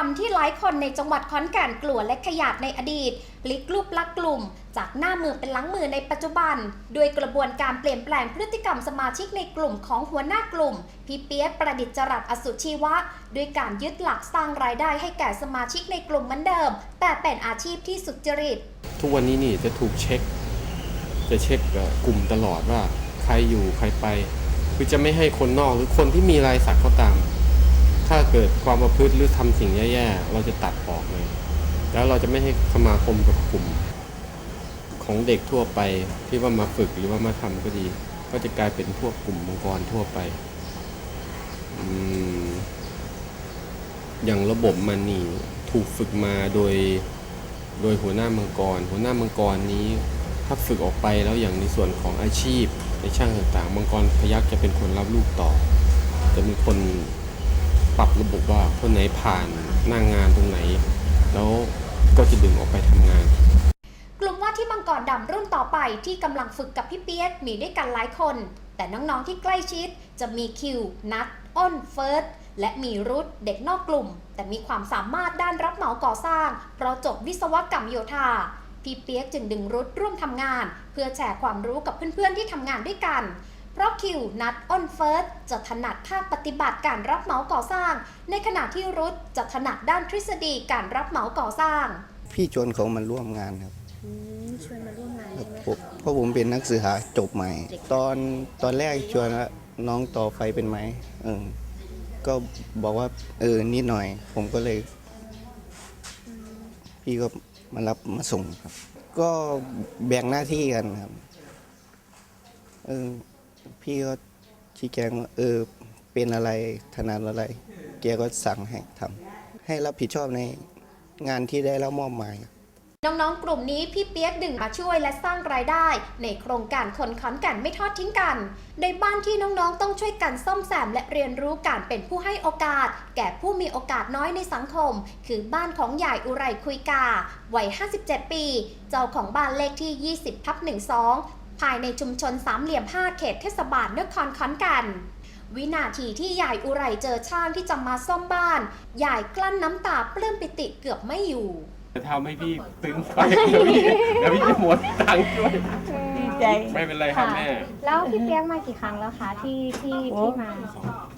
มังกรดำที่หลายคนในจังหวัดขอนแก่นกลัวและขยาดในอดีตพลิกรูปลักษณ์กลุ่ม จากหน้ามือเป็นหลังมือในปัจจุบันโดยกระบวนการเปลี่ยนแปลงพฤติกรรมสมาชิกในกลุ่มของหัวหน้ากลุ่ม พี่เปี๊ยกประดิษฐ์จรัสอสุชีวะ ด้วยการยึดหลักสร้างรายได้ให้แก่สมาชิกในกลุ่มเหมือนเดิม แต่เป็นอาชีพที่สุจริต ทุกวันนี้นี่จะถูกเช็ค จะเช็คกลุ่มตลอดว่า ใครอยู่ใครไป คือจะไม่ให้คนนอกหรือคนที่มีลายสักเขาตาม ถ้าเกิดความประพฤติหรือทำสิ่งแย่ๆ เราจะตัดออกเลย แล้วเราจะไม่ให้สมาคมกับกลุ่ม ของเด็กทั่วไปที่ว่ามาฝึกหรือว่ามาทำก็ดี ก็จะกลายเป็นพวกกลุ่มมังกรทั่วไปออย่างระบบมันนี่ถูกฝึกมาโดย โดยหัวหน้ามังกร หัวหน้ามังกรนี้ ถ้าฝึกออกไปแล้วอย่างในส่วนของอาชีพในช่างต่างๆ มังกรพยักจะเป็นคนรับลูกต่อ จะมีคน ปรับระบบว่าคนไหนผ่านหน้างงานตรงไหน แล้วก็จะดึงออกไปทำงาน กลุ่มว่าที่มังกรดำรุ่นต่อไปที่กำลังฝึกกับพี่เปียกมีด้วยกันหลายคน แต่น้องๆที่ใกล้ชิดจะมีคิว นัทอ้น เฟิร์สและมีรุดเด็กนอกกลุ่ม แต่มีความสามารถด้านรับเหมาก่อสร้าง เพราะจบวิศวกรรมโยธาพี่เปียกจึงดึงรุดร่วมทำงาน เพื่อแชร์ความรู้กับเพื่อนๆที่ทำงานด้วยกัน ราะคิวนัดอ้นเฟิร์สจะถนัดภาคปฏิบัติการรับเหมาก่อสร้าง ในขณะที่รุดจะถนัดด้านทฤษฎีการรับเหมาก่อสร้าง พี่ชวนเขามาร่วมงานครับชวนมาร่วมงานครับใช่ไหมผมเพราะผมเป็นนักศึกษาจบใหม่ ตอนตอนแรกชวนว่าน้องต่อไฟเป็นไหมเออก็บอกว่า เออนิดหน่อย ผมก็เลย พี่ก็มารับมาส่งครับ ก็แบ่งหน้าที่กันครับเออ พี่ก็ชี้แจงว่าเออเป็นอะไรถนัดอะไร แกก็สั่งให้ทำให้รับผิดชอบในงานที่ได้รับมอบหมาย น้องๆ กลุ่มนี้พี่เปียกดึงมาช่วยและสร้างรายได้ ในโครงการคนขอนแก่นไม่ทอดทิ้งกัน ในบ้านที่น้องๆ ต้องช่วยกันซ่อมแซมและเรียนรู้การเป็นผู้ให้โอกาส แก่ผู้มีโอกาสน้อยในสังคม คือบ้านของยายอุไรคุยกา วัย 57 ปี เจ้าของบ้านเลขที่ 20ทับ12 ภายในชุมชนสามเหลี่ยม 5 เขตเทศบาลนครขอนแก่นวินาทีที่ยายอุไรเจอช่างที่จะมาซ่อมบ้าน ยายกลั้นน้ำตาปลื้มปิติเกือบไม่อยู่ จะทำให้พี่ซึ้งไปเดี๋ยวพี่เดี๋ยวพี่จะหมดตังค์ด้วยดีใจ ไม่เป็นไรครับแม่ แล้วพี่เปียกมากี่ครั้งแล้วคะที่ที่โอ้ ที่มา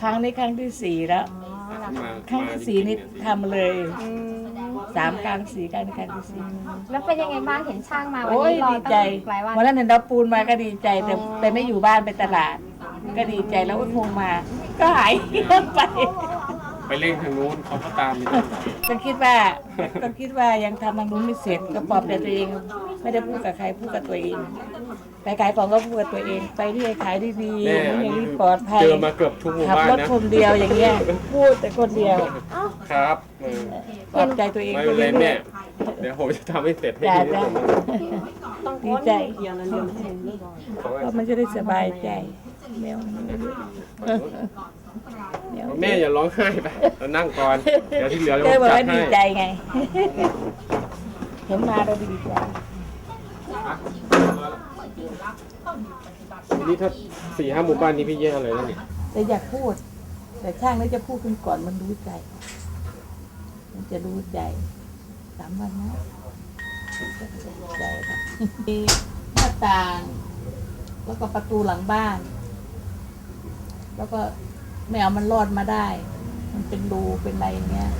ครั้งนี้ครั้งที่สี่แล้วอ๋อเหรอมาครั้งที่สี่นี่ทำเลยอืม สามครั้งสี่ครั้งนี้ครั้งที่สี่แล้วเป็นยังไงบ้างเห็นช่างมาวันโอ้ยนี้รอดีตั้ใจงหลายวันวันนั้นเห็นดาวปูนมาก็ดีใจแต่อ๋อแต่ไม่อยู่บ้านไปตลาด ก็ดีใจแล้วก็คงมา ก็หายไป ไปเล่นทางนู้นเขาก็ตามไปก็คิดว่าก็คิดว่ายังทำทางนู้นไม่เสร็จก็ปลอบใจตัวเอง ไม่ได้พูดกับใครพูดกับตัวเอง ไปขายของก็พูดกับตัวเอง ไปที่ไหนขายดีๆแม่ออันย่างนี้นี้คือปลอดภัยเจอมาเกือบทุกหมู่ขับบ้านรถนะคนเดียวอย่างเงี้ยพูดแต่คนเดียวครับเออปลอบใจตัวเองไม่ไปเป็นไรเรื่แม่อยเดี๋ยวผมจะทำให้เสร็จให้ๆจ้าดีที่จ้าสุดดีใจเพราะว่าก็มันจะได้สบายใจแมวแมวแม่อย่าร้องไห้ไปเรานั่งก่อนเดี๋ยวที่เหลือเราก็บอกจัดว่าให้ดีใจไง เห็นมาเราดีใจที นี้ถ้าสี่ห้าหมู่บ้านนี้พี่แย่อะไรแล้วเนี่ยแต่อยากพูด แต่ช่างนี่จะพูดขึ้นก่อนมันรู้ใจ มันจะรู้ใจสามวันนะจะรู้ใจนะมีหน้าต่าง แล้วก็ประตูหลังบ้าน แล้วก็แมวมันรอดมาได้ มันเป็นรูเป็นอะไรอย่างเงี้ย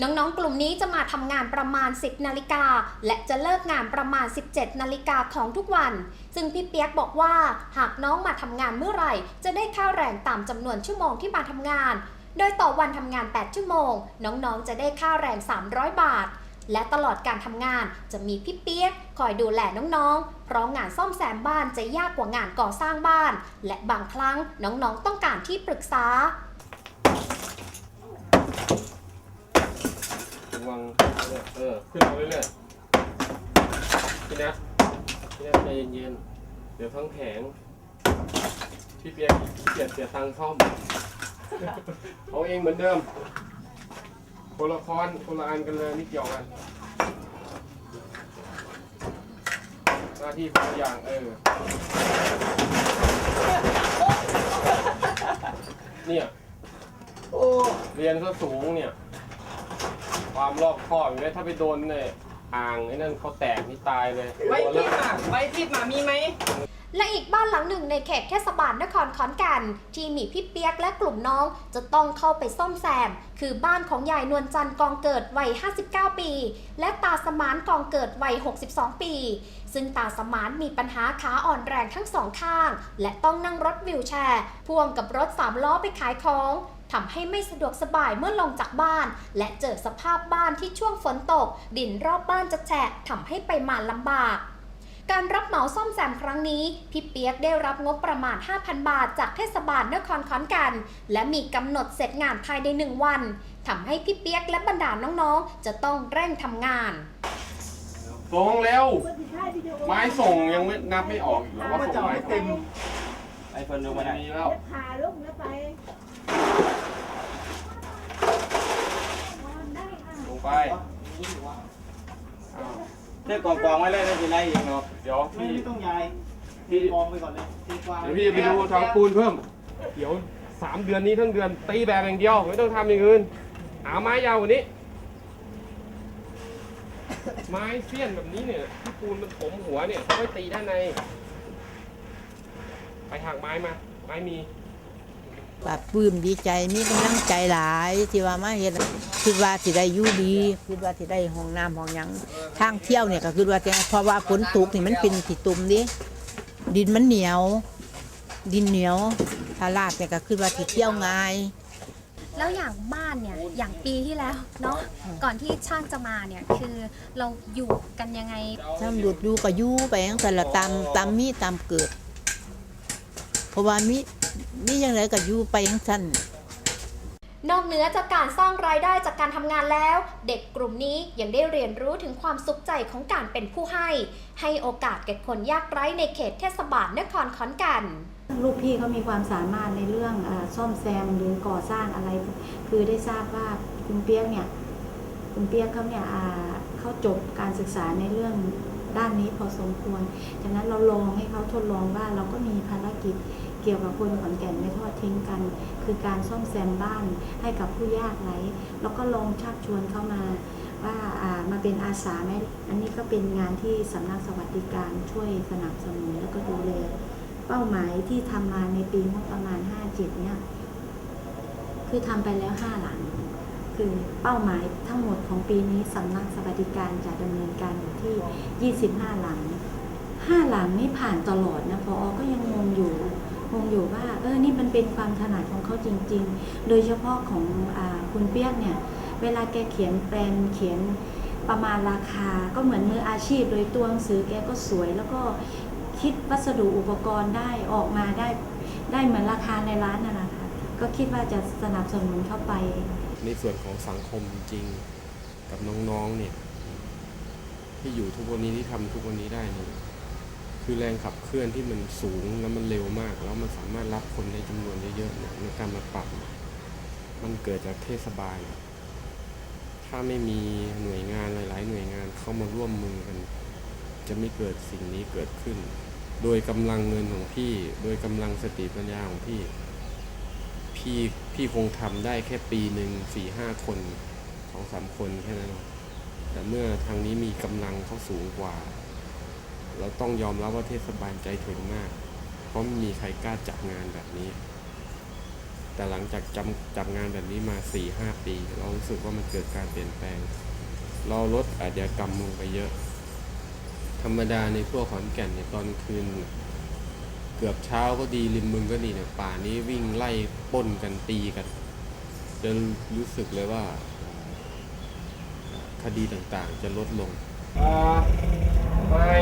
น้องๆ กลุ่มนี้จะมาทำงานประมาณ 10 นาฬิกา และจะเลิกงานประมาณ 17 นาฬิกาของทุกวัน ซึ่งพี่เปียกบอกว่า หากน้องมาทำงานเมื่อไหร่ จะได้ค่าแรงตามจำนวนชั่วโมงที่มาทำงาน โดยต่อวันทำงาน 8 ชั่วโมง น้องๆ จะได้ค่าแรง 300 บาท และตลอดการทำงานจะมีพี่เปียกคอยดูแลน้องๆ เพราะงานซ่อมแซมบ้านจะยากกว่างานก่อสร้างบ้าน และบางครั้งน้องๆ ต้องการที่ปรึกษา ระวังเนี่ยเออขึ้นมาเรื่อยๆพี่นัทพี่นัทใจเย็นๆเดี๋ยวทั้งแข็งพี่เปียกขี้เกียจเสียตังค์ซ่อมเอาเองเหมือนเดิมคนละคอนคนละอันกันเลยไม่เกี่ยวกันหน้าที่คนละอย่างเออ เนี่ย เรียนก็สูงเนี่ย ความรอบคอบอย่างนี้ถ้าไปโดนเนี่ยอ่างไอ้นั่นเขาแตกนี่ตายเลยใบทิพย์อะใบทิพย์อะมีไหม และอีกบ้านหลังหนึ่งในเขตเทศบาลนครขอนแก่นที่มีพี่เปียกและกลุ่มน้องจะต้องเข้าไปซ่อมแซม คือบ้านของยายนวลจันทร์กองเกิดวัย 59 ปี และตาสมานกองเกิดวัย 62 ปี ซึ่งตาสมานมีปัญหาขาอ่อนแรงทั้งสองข้าง และต้องนั่งรถวิวแชร์ พ่วงกับรถสามล้อไปขายของ ทำให้ไม่สะดวกสบายเมื่อลงจากบ้าน และเจอสภาพบ้านที่ช่วงฝนตก ดินรอบบ้านจะแฉะทำให้ไปมาลำบากการรับเหมาซ่อมแซมครั้งนี้ พี่เปียกได้รับงบประมาณ 5,000 บาทจากเทศบาลนครขอนแก่นและมีกำหนดเสร็จงานภายในหนึ่งวันทำให้พี่เปียกและบรรดาน้องๆ จะต้องเร่งทำงานส่งเร็ว ไม้ส่งยังไม่นับไม่ออกอีกเหรอว่าส่งไม้เต็มไอ้เฟิร์นลงมาไม่ได้มีแล้วขาลุกแล้วไป ล งไปเลือกกองกองๆไว้เลยไม่เป็นไรเองเนาะเดี๋ยวไม่พี่ไม่ต้องย้ายพี่กองไปก่อนเลยตีกวางเดี๋ยวพี่จะไปดูทำปูนเพิ่ม เดี๋ยวสามเดือนนี้ทั้งเดือนตีแบบอย่างเดียวไม่ต้องทำอย่างอื่นหาไม้ยาวกว่านี้ ไม้เสี้ยนแบบนี้เนี่ยที่ปูนมันถมหัวเนี่ยเขาไม่ตีด้านใน ไปหักไม้มา ไม้มี ปลาบปลื้มดีใจมีกำลังใจหลายที่ว่ามาเฮ็ดคิดว่าสิได้อยู่ดีคิดว่าสิได้ห้องน้ำห้องหยังทางเที่ยวเนี่ยก็คือว่าจะเพราะว่าฝนตกนี่มันเป็นที่ตุ่มดิดินมันเหนียว ดินเหนียวถ้าลาดเนี่ยก็คือว่าสิเที่ยวง่าย แล้วอย่างบ้านเนี่ยอย่างปีที่แล้วเนาะก่อนที่ช่างจะมาเนี่ยคือเราอยู่กันยังไงถ้าหลุดอยู่ก็อยู่ไปจังซั่นละตามตามมีตามเกิดเพราะว่ามี มีจังไดก็อยู่ไปจังซั่นนอกเหนือจากการสร้างรายได้จากการทำงานแล้ว เด็กกลุ่มนี้ยังได้เรียนรู้ถึงความสุขใจของการเป็นผู้ให้ ให้โอกาสแก่คนยากไร้ในเขตเทศบาลนครขอนแก่นลูกพี่เขามีความสามารถในเรื่องอาซ่อมแซมหรือก่อสร้างอะไร คือได้ทราบว่าคุณเปียกเนี่ยคุณเปียกเขาเนี่ยอ่าเขาจบการศึกษาในเรื่องด้านนี้พอสมควรจากนั้นเราลองให้เขาทดลองว่าเราก็มีภารกิจ เกี่ยวกับคนขอนแก่นไม่ทอดทิ้งกัน คือการซ่อมแซมบ้านให้กับผู้ยากไร้แล้วก็ลองชักชวนเข้ามาว่าอ่ามาเป็นอาสาไหมอันนี้ก็เป็นงานที่สำนักสวัสดิการช่วยสนับสนุนแล้วก็ดูแลเป้าหมายที่ทำมาในปีงบประมาณ 57 เนี่ย คือทำไปแล้ว 5 หลัง คือเป้าหมายทั้งหมดของปีนี้สำนักสวัสดิการจะดำเนินการอยู่ที่ 25 หลัง 5 หลังนี่ผ่านตลอดนะพออก็ยังงงอยู่ งงอยู่ว่าเออนี่มันเป็นความถนัดของเขาจริง ๆ โดยเฉพาะของอคุณเปียกเนี่ย เวลาแกเขียนแปลนเขียนประมาณราคาก็เหมือนมืออาชีพ โดยตัวหนังสือแกก็สวยแล้วก็คิดวัสดุอุปกรณ์ได้ออกมาได้ได้เหมือนราคาในร้านนั่นะคะก็คิดว่าจะสนับสนุนเข้าไป ในส่วนของสังคมจริงกับน้องๆเนี่ยที่อยู่ทุกวันนี้ที่ทำทุกวันนี้ได้เนี่ย คือแรงขับเคลื่อนที่มันสูงแล้วมันเร็วมาก แล้วมันสามารถรับคนได้จำนวนเยอะๆเนี่ยในการมาปรับ มันเกิดจากเทศบาล ถ้าไม่มีหน่วยงานหลาย ๆ หน่วยงานเข้ามาร่วมมือกัน จะไม่เกิดสิ่งนี้เกิดขึ้น โดยกำลังเงินของพี่ โดยกำลังสติปัญญาของพี่ พี่พี่คงทำได้แค่ปีหนึ่งสี่ห้าคนสองสามคนแค่นั้นแต่เมื่อทางนี้มีกำลังเขาสูงกว่า เราต้องยอมรับว่าเทศบาลใจถึงมาก เพราะไม่มีใครกล้าจับงานแบบนี้ แต่หลังจากจำจับงานแบบนี้มาสี่ห้าปี เรารู้สึกว่ามันเกิดการเปลี่ยนแปลง เราลดอาชญากรรมลงไปเยอะ ธรรมดาในพวกขอนแก่นเนี่ยตอนคืน เกือบเช้าก็ดีริมบึงก็ดีเนี่ยป่านี้วิ่งไล่ป้นกันตีกันจะรู้สึกเลยว่าคดีต่างๆ จะลดลง ไม่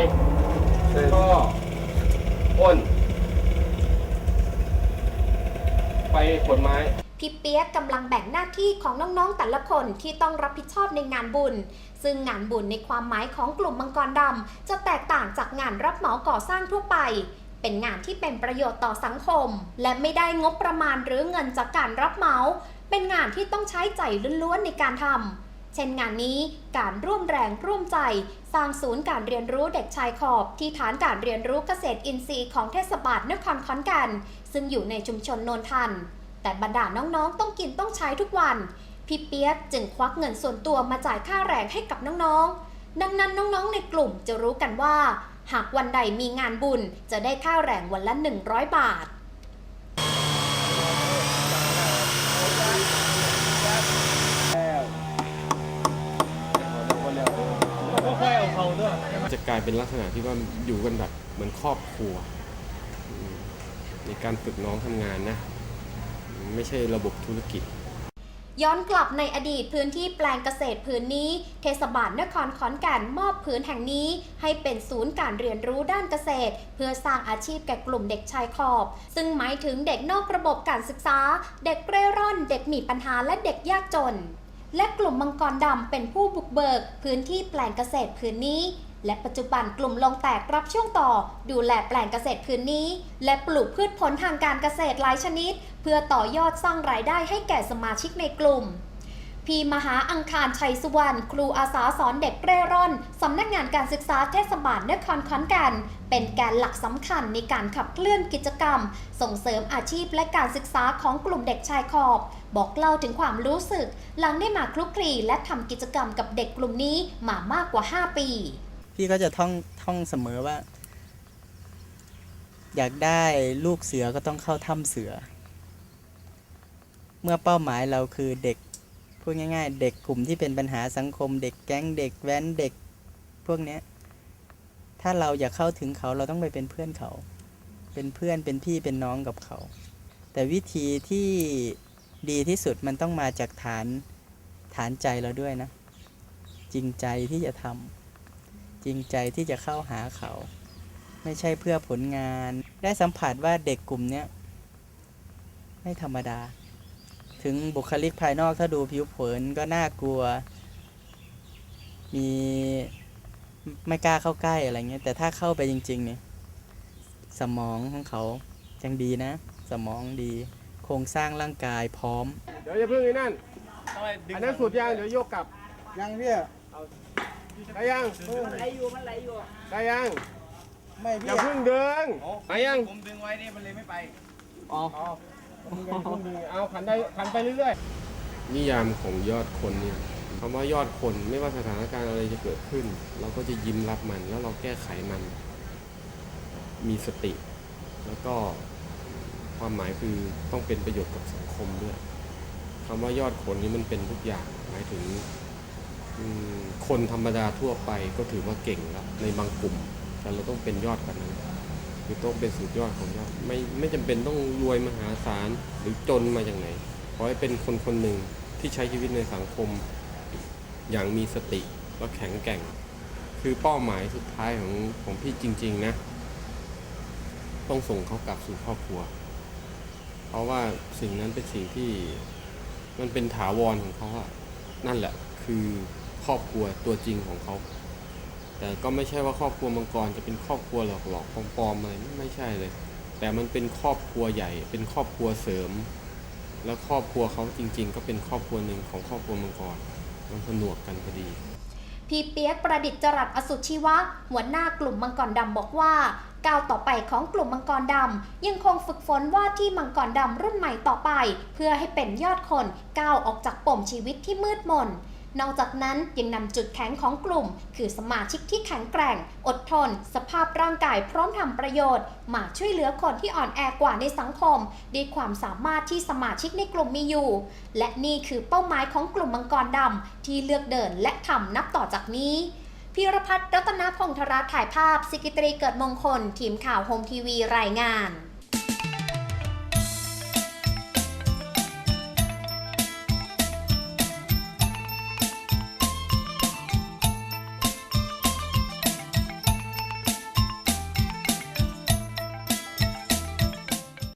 ก็ปล้น ไปขนไม้ พี่เปียกกำลังแบ่งหน้าที่ของน้องๆแต่ละคนที่ต้องรับผิดชอบในงานบุญ ซึ่งงานบุญในความหมายของกลุ่มมังกรดำจะแตกต่างจากงานรับเหมาก่อสร้างทั่วไป เป็นงานที่เป็นประโยชน์ต่อสังคม และไม่ได้งบประมาณหรือเงินจากการรับเหมา เป็นงานที่ต้องใช้ใจล้วนๆในการทำ เช่นงานนี้การร่วมแรงร่วมใจ สร้างศูนย์การเรียนรู้เด็กชายขอบ ที่ฐานการเรียนรู้เกษตรอินทรีย์ของเทศบาลนครขอนแก่นซึ่งอยู่ในชุมชนโนนทัน แต่บรรดาน้องๆ ต้องกินต้องใช้ทุกวัน พี่เปียกจึงควักเงินส่วนตัวมาจ่ายค่าแรงให้กับน้องๆ ดังนั้นน้องๆ ในกลุ่มจะรู้กันว่า หากวันใดมีงานบุญจะได้ค่าแรงวันละ 100 บาท จะกลายเป็นลักษณะที่ว่าอยู่กันแบบเหมือนครอบครัวอืมในการฝึกน้องทำงานนะ ไม่ใช่ระบบธุรกิจย้อนกลับในอดีตพื้นที่แปลงเกษตรพื้นนี้ เทศบาลนครขอนแก่นมอบพื้นแห่งนี้ ให้เป็นศูนย์การเรียนรู้ด้านเกษตร เพื่อสร้างอาชีพแก่กลุ่มเด็กชายขอบ ซึ่งหมายถึงเด็กนอกระบบการศึกษา เด็กเร่ร่อน เด็กมีปัญหาและเด็กยากจน และกลุ่มมังกรดำเป็นผู้บุกเบิก พื้นที่แปลงเกษตรพื้นนี้ และปัจจุบันกลุ่มลงแตกรับช่วงต่อ ดูแลแปลงเกษตรพื้นนี้ และปลูกพืชผลทางการเกษตรหลายชนิด เพื่อต่อยอดสร้างรายได้ให้แก่สมาชิกในกลุ่ม พีมหาอังคารชัยสุวรรณครูอาสาสอนเด็กเร่ร่อน สำนักงานการศึกษาเทศบาลนครขอนแก่นเป็นแกนหลักสำคัญในการขับเคลื่อนกิจกรรม ส่งเสริมอาชีพและการศึกษาของกลุ่มเด็กชายขอบ บอกเล่าถึงความรู้สึก หลังได้มาคลุกคลีและทำกิจกรรมกับเด็กกลุ่มนี้มามากกว่า 5 ปี พี่ก็จะท่องท่องเสมอว่า อยากได้ลูกเสือก็ต้องเข้าถ้ำเสือ เมื่อเป้าหมายเราคือเด็ก พูดง่าย ๆ เด็กกลุ่มที่เป็นปัญหาสังคม เด็กแก๊งเด็กแว้นเด็กพวกเนี้ยถ้าเราอยากเข้าถึงเขาเราต้องไปเป็นเพื่อนเขา เป็นเพื่อนเป็นพี่เป็นน้องกับเขา แต่วิธีที่ดีที่สุดมันต้องมาจากฐานฐานใจเราด้วยนะ จริงใจที่จะทำจริงใจที่จะเข้าหาเขา ไม่ใช่เพื่อผลงาน ได้สัมผัสว่าเด็กกลุ่มนี้ไม่ธรรมดา ถึงบุคลิกภายนอกถ้าดูผิวเผินก็น่ากลัว มีไม่กล้าเข้าใกล้อะไรเงี้ย แต่ถ้าเข้าไปจริง ๆ เนี่ย สมองของเขายังดีนะ สมองดี โครงสร้างร่างกายพร้อม เดี๋ยวอย่าเพิ่งไอ้นั่นอันนั้นสุดยางเดี๋ยวโยกกลับ ยังพี่ได้ยังมันไหลอยู่มันไหลอยู่ได้ยังไม่อพี่ย่าเพิ่งเดินได้ยังผมดึงไว้นี่มันเลยไม่ไป อ๋อ เอาขันได้ขันไปเรื่อยๆนิยามของยอดคนเนี่ยคำว่ายอดคนไม่ว่าสถานการณ์อะไรจะเกิดขึ้น เราก็จะยิ้มรับมัน แล้วเราแก้ไขมัน มีสติ แล้วก็ความหมายคือต้องเป็นประโยชน์กับสังคมด้วยคำว่ายอดคนนี้มันเป็นทุกอย่างหมายถึงคนธรรมดาทั่วไปก็ถือว่าเก่งแล้วในบางกลุ่ม แต่เราต้องเป็นยอดกันนั้น คือต้องเป็นสุดยอดของยอดไม่ไม่จำเป็นต้องรวยมหาศาลหรือจนมาอย่างไหนขอให้เป็นคนคนหนึ่งที่ใช้ชีวิตในสังคม อย่างมีสติและแข็งแกร่ง คือเป้าหมายสุดท้ายของของพี่จริง ๆ นะ ต้องส่งเขากลับสู่ครอบครัว เพราะว่าสิ่งนั้นเป็นสิ่งที่มันเป็นถาวรของเขาอะนั่นแหละ คือครอบครัวตัวจริงของเขา แต่ก็ไม่ใช่ว่าครอบครัวมังกรจะเป็นครอบครัวหลอกๆปลอมๆอะไรไม่ใช่เลย แต่มันเป็นครอบครัวใหญ่ เป็นครอบครัวเสริม แล้วครอบครัวเขาจริง ๆ ก็เป็นครอบครัวหนึ่งของครอบครัวมังกรมันผนวกกันพอดีพี่เปียกประดิษฐ์จรัสอสุชีวะ หัวหน้ากลุ่มมังกรดำบอกว่าก้าวต่อไปของกลุ่มมังกรดำยังคงฝึกฝนว่าที่มังกรดำรุ่นใหม่ต่อไป เพื่อให้เป็นยอดคนก้าวออกจากปมชีวิตที่มืดมน นอกจากนั้นยังนำจุดแข็งของกลุ่ม คือสมาชิกที่แข็งแกร่ง อดทน สภาพร่างกายพร้อมทำประโยชน์ มาช่วยเหลือคนที่อ่อนแอกว่าในสังคมด้วยความสามารถที่สมาชิกในกลุ่มมีอยู่ และนี่คือเป้าหมายของกลุ่มมังกรดำที่เลือกเดินและทำนับต่อจากนี้พิรพัฒน์รัตนพงษ์ธราถ่ายภาพสิกิตรีเกิดมงคล ทีมข่าวโฮมทีวีรายงาน